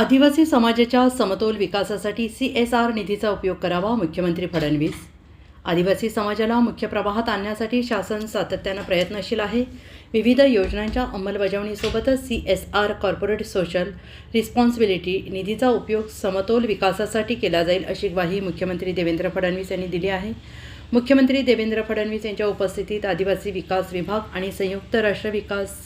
आदिवासी समाजाच्या समतोल विकासासाठी सी एस आर निधीचा उपयोग करावा मुख्यमंत्री फडणवीस. आदिवासी समाजाला मुख्य प्रवाहात आणण्यासाठी शासन सातत्यानं प्रयत्नशील आहे. विविध योजनांच्या अंमलबजावणीसोबतच C S R corporate social responsibility निधीचा उपयोग समतोल विकासासाठी केला जाईल अशी ग्वाही मुख्यमंत्री देवेंद्र फडणवीस यांनी दिली आहे. मुख्यमंत्री देवेंद्र फडणवीस यांच्या उपस्थितीत आदिवासी विकास विभाग आणि संयुक्त राष्ट्र विकास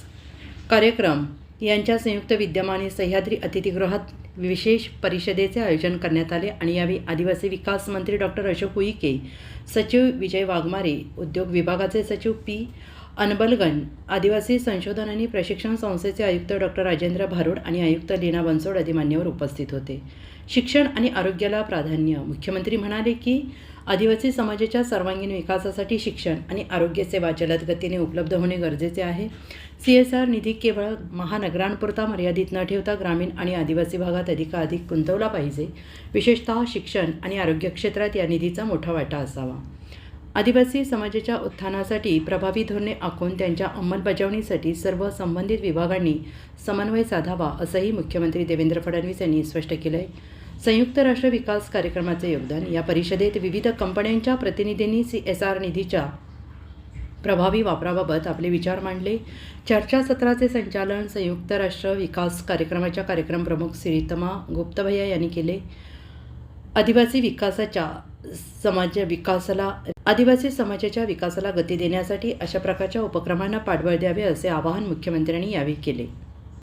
कार्यक्रम यांच्या संयुक्त विद्यमाने सह्याद्री अतिथीगृहात विशेष परिषदेचे आयोजन करण्यात आले आणि यावेळी आदिवासी विकास मंत्री डॉक्टर अशोक उईके सचिव विजय वाघमारे उद्योग विभागाचे सचिव पी अनबलगन आदिवासी संशोधन आणि प्रशिक्षण संस्थेचे आयुक्त डॉक्टर राजेंद्र भारुड आणि आयुक्त लीना बनसोड आदी मान्यवर उपस्थित होते. शिक्षण आणि आरोग्याला प्राधान्य मुख्यमंत्री म्हणाले की आदिवासी समाजाच्या सर्वांगीण विकासासाठी शिक्षण आणि आरोग्यसेवा जलद गतीने उपलब्ध होणे गरजेचे आहे. सी एस आर निधी केवळ महानगरांपुरता मर्यादित न ठेवता ग्रामीण आणि आदिवासी भागात अधिकाधिक गुंतवला पाहिजे. विशेषतः शिक्षण आणि आरोग्य क्षेत्रात या निधीचा मोठा वाटा असावा. आदिवासी समाजाच्या उत्थानासाठी प्रभावी धोरणे आखून त्यांच्या अंमलबजावणीसाठी सर्व संबंधित विभागांनी समन्वय साधावा असंही मुख्यमंत्री देवेंद्र फडणवीस यांनी स्पष्ट केलं आहे संयुक्त राष्ट्र विकास कार्यक्रमाचे योगदान या परिषदेत विविध कंपन्यांच्या प्रतिनिधींनी सी एस आर निधीच्या प्रभावी वापराबाबत आपले विचार मांडले. चर्चासत्राचे संचालन संयुक्त राष्ट्र विकास कार्यक्रमाच्या कार्यक्रम प्रमुख श्रीतमा गुप्तभैया यांनी केले. आदिवासी विकासाच्या समाज विकासाला आदिवासी समाजाच्या विकासाला गती देण्यासाठी अशा प्रकारच्या उपक्रमांना पाठबळ द्यावे असे आवाहन मुख्यमंत्र्यांनी यावेळी केले.